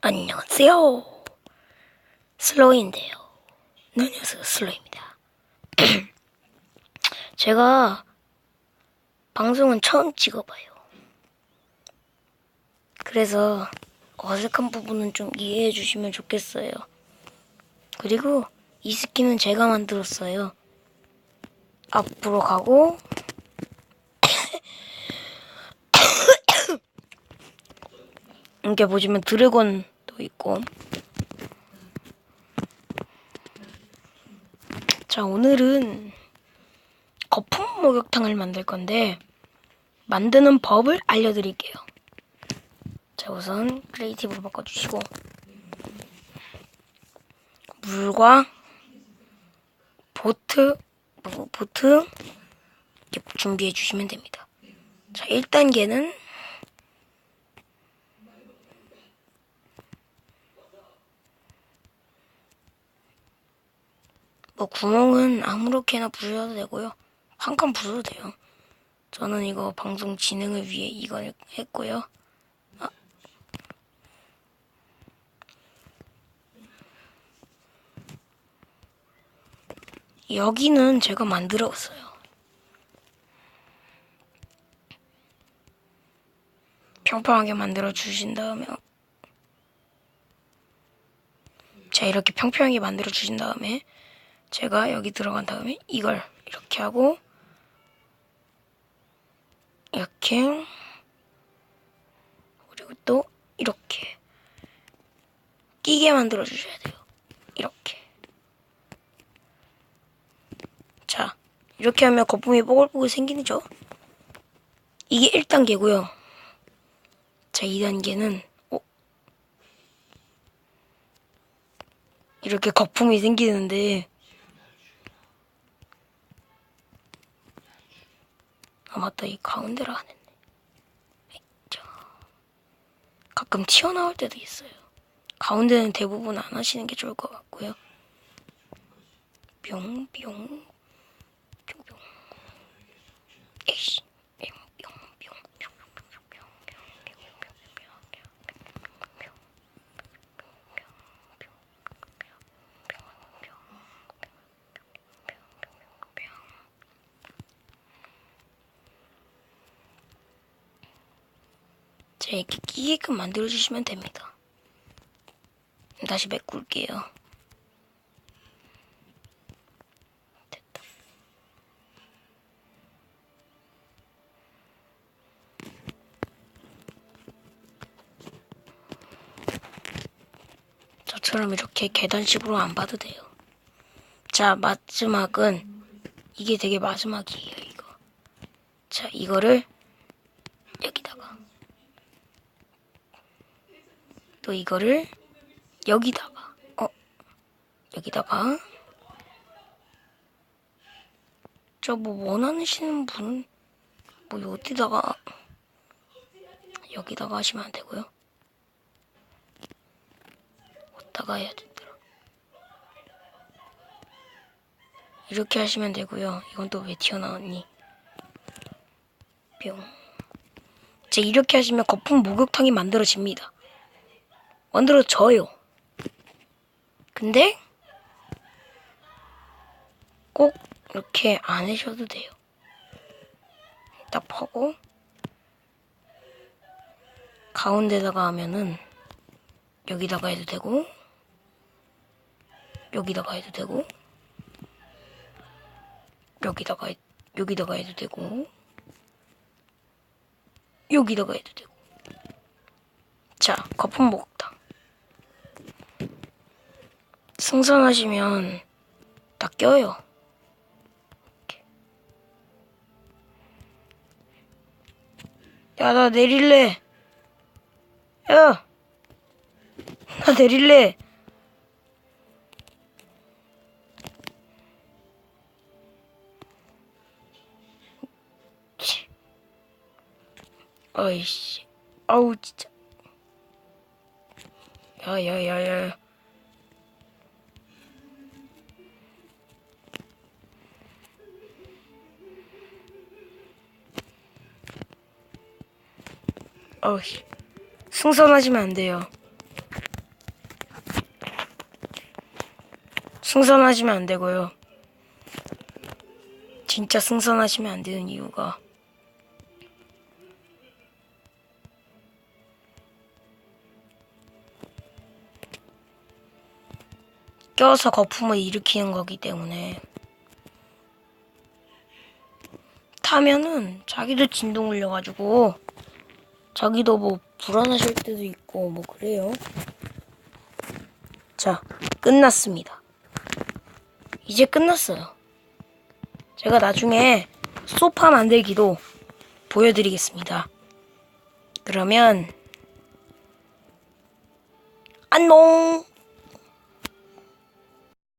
안녕하세요. 슬로이인데요. 네, 안녕하세요. 슬로이입니다. 제가 방송은 처음 찍어봐요. 그래서 어색한 부분은 좀 이해해 주시면 좋겠어요. 그리고 이 스킨은 제가 만들었어요. 앞으로 가고 이렇게 보시면 드래곤도 있고. 자 오늘은 거품 목욕탕을 만들 건데 만드는 법을 알려드릴게요. 자 우선 크리에이티브로 바꿔주시고. 물과 보트 뭐, 보트? 이렇게 준비해 주시면 됩니다. 자 1단계는 뭐 구멍은 아무렇게나 부셔도 되고요. 한 칸 부셔도 돼요. 저는 이거 방송 진행을 위해 이걸 했고요. 아. 여기는 제가 만들었어요. 평평하게 만들어 주신 다음에 자 이렇게 평평하게 만들어 주신 다음에 제가 여기 들어간 다음에 이걸 이렇게 하고 이렇게 그리고 또 이렇게 끼게 만들어 주셔야 돼요. 이렇게 자 이렇게 하면 거품이 뽀글뽀글 생기죠. 이게 1단계고요. 자 2단계는 어? 이렇게 거품이 생기는데 아 맞다 이 가운데로 안 했네 자, 가끔 튀어나올 때도 있어요. 가운데는 대부분 안 하시는 게 좋을 것 같고요. 뿅뿅 뿅뿅. 에이씨 자, 이렇게 끼게끔 만들어주시면 됩니다. 다시 메꿀게요. 됐다. 저처럼 이렇게 계단식으로 안 봐도 돼요. 자, 마지막은 이게 되게 마지막이에요, 이거. 자, 이거를 여기다가 또 이거를 여기다가 어 여기다가 저 뭐 원하시는 분은 뭐 어디다가 여기다가 하시면 안 되고요. 어디다가 해야 되더라. 이렇게 하시면 되고요. 이건 또 왜 튀어나왔니? 뿅. 자 이렇게 하시면 거품 목욕탕이 만들어집니다. 만들어져요. 근데 꼭 이렇게 안 하셔도 돼요. 딱 파고 가운데다가 하면은 여기다가 해도 되고 여기다가 해도 되고 여기다가 해, 여기다가 해도 되고 여기다가 해도 되고 자 거품 목욕탕 승선하시면 다 껴요. 야, 나 내릴래. 야, 나 내릴래. 치. 어이씨. 아우, 진짜. 야, 야, 야, 야. 어, 승선하시면 안 돼요. 승선하시면 안 되고요. 진짜 승선하시면 안 되는 이유가 껴서 거품을 일으키는 거기 때문에 타면은 자기도 진동 올려가지고. 자기도 뭐 불안하실 때도 있고 뭐 그래요. 자, 끝났습니다. 이제 끝났어요. 제가 나중에 소파 만들기도 보여드리겠습니다. 그러면 안녕!